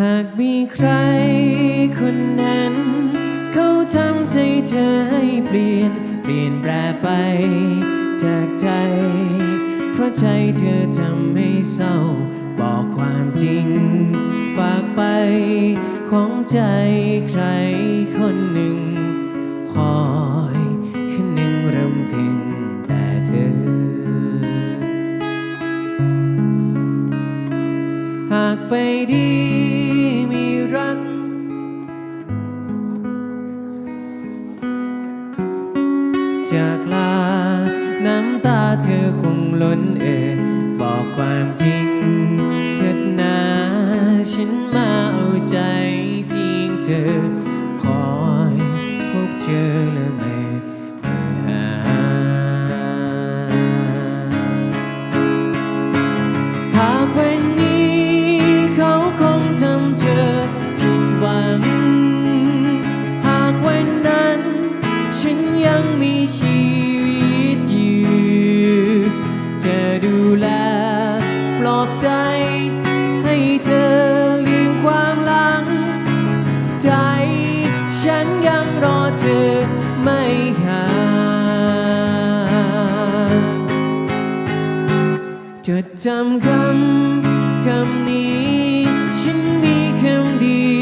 หากมีใครคนนั้น เขาทำใจเธอให้เปลี่ยน เปลี่ยนแปลไปจากใจ เพราะใจเธอทำให้เศร้า บอกความจริง ฝากไปของใจใครคนหนึ่ง คอยคนหนึ่งรำพึงแต่เธอ หากไปดี รัก จากลา น้ำตาเธอคงล้นเอ่อบอกความจริงเถิดนาฉันมาเอาใจ จดจำคำคำนี้ ฉันมีคำเดียว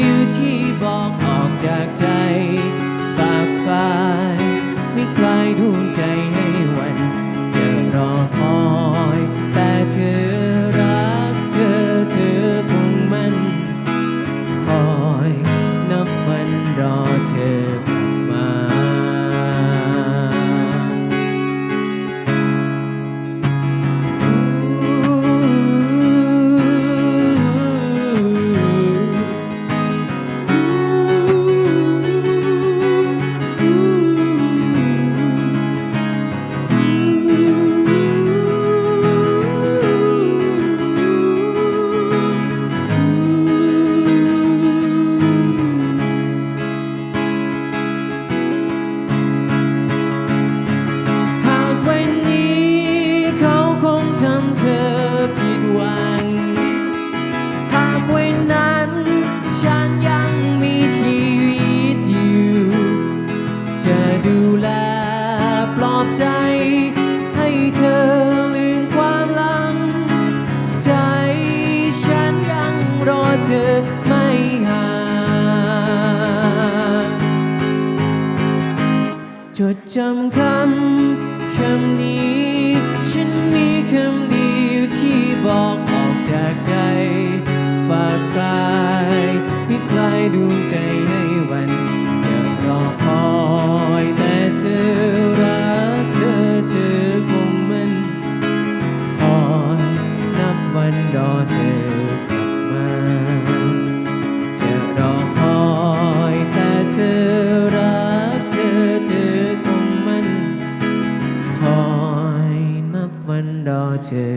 ให้เธอลืมความหลัง ใจฉันยังรอเธอไม่ห่างจดจำคำคำนี้ นันรอเธอกลับมา จะรอคอยแต่เธอรักเธอเธอคงมัน คอยนับวันรอเธอ